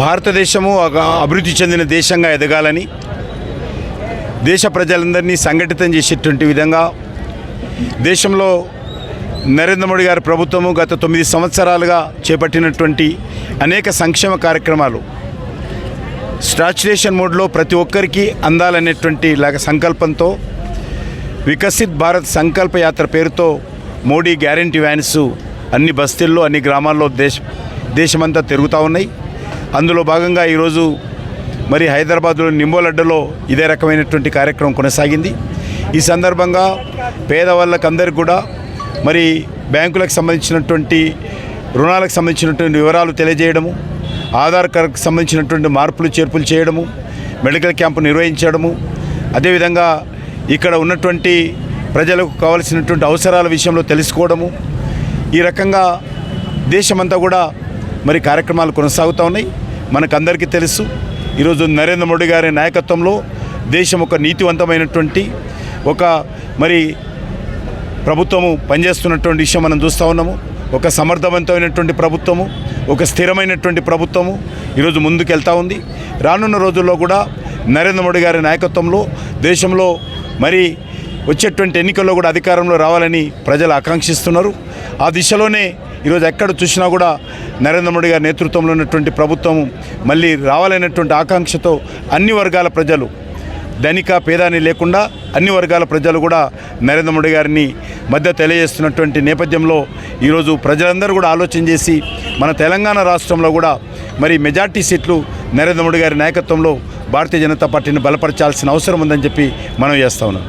భారతదేశము ఒక అభివృద్ధి చెందిన దేశంగా ఎదగాలని దేశ ప్రజలందరినీ సంఘటితం చేసేటువంటి విధంగా దేశంలో నరేంద్ర మోడీ గారి ప్రభుత్వము గత తొమ్మిది సంవత్సరాలుగా చేపట్టినటువంటి అనేక సంక్షేమ కార్యక్రమాలు. స్టాచ్యులేషన్ మోడ్లో ప్రతి ఒక్కరికి అందాలనేటువంటి లాగా సంకల్పంతో వికసిత్ భారత్ సంకల్ప యాత్ర పేరుతో మోడీ గ్యారంటీ వ్యాన్స్ అన్ని బస్తీల్లో అన్ని గ్రామాల్లో దేశ దేశమంతా తిరుగుతూ ఉన్నాయి. అందులో భాగంగా ఈరోజు మరి హైదరాబాద్లో నింబోలడ్డలో ఇదే రకమైనటువంటి కార్యక్రమం కొనసాగింది. ఈ సందర్భంగా పేదవాళ్ళకి అందరికీ కూడా మరి బ్యాంకులకు సంబంధించినటువంటి రుణాలకు సంబంధించినటువంటి వివరాలు తెలియజేయడము ఆధార్ కార్డుకు సంబంధించినటువంటి మార్పులు చేర్పులు చేయడము మెడికల్ క్యాంపు నిర్వహించడము అదేవిధంగా ఇక్కడ ఉన్నటువంటి ప్రజలకు కావలసినటువంటి అవసరాల విషయంలో తెలుసుకోవడము ఈ రకంగా దేశమంతా కూడా మరి కార్యక్రమాలు కొనసాగుతూ ఉన్నాయి. మనకందరికీ తెలుసు. ఈరోజు నరేంద్ర మోడీ గారి నాయకత్వంలో దేశం ఒక నీతివంతమైనటువంటి ఒక మరి ప్రభుత్వము పనిచేస్తున్నటువంటి విషయం మనం చూస్తూ ఉన్నాము. ఒక సమర్థవంతమైనటువంటి ప్రభుత్వము ఒక స్థిరమైనటువంటి ప్రభుత్వము ఈరోజు ముందుకెళ్తా ఉంది. రానున్న రోజుల్లో కూడా నరేంద్ర మోడీ గారి నాయకత్వంలో దేశంలో మరి వచ్చేటువంటి ఎన్నికల్లో కూడా అధికారంలో రావాలని ప్రజలు ఆకాంక్షిస్తున్నారు. ఆ దిశలోనే ఈరోజు ఎక్కడ చూసినా కూడా నరేంద్ర మోడీ గారి నేతృత్వంలో ఉన్నటువంటి ప్రభుత్వం మళ్ళీ రావాలనేటువంటి ఆకాంక్షతో అన్ని వర్గాల ప్రజలు ధనిక పేదాని లేకుండా అన్ని వర్గాల ప్రజలు కూడా నరేంద్ర మోడీ గారిని మధ్య తెలియజేస్తున్నటువంటి నేపథ్యంలో ఈరోజు ప్రజలందరూ కూడా ఆలోచన చేసి మన తెలంగాణ రాష్ట్రంలో కూడా మరి మెజార్టీ సీట్లు నరేంద్ర మోడీ గారి నాయకత్వంలో భారతీయ జనతా పార్టీని బలపరచాల్సిన అవసరం ఉందని చెప్పి మనం చేస్తా ఉన్నాం.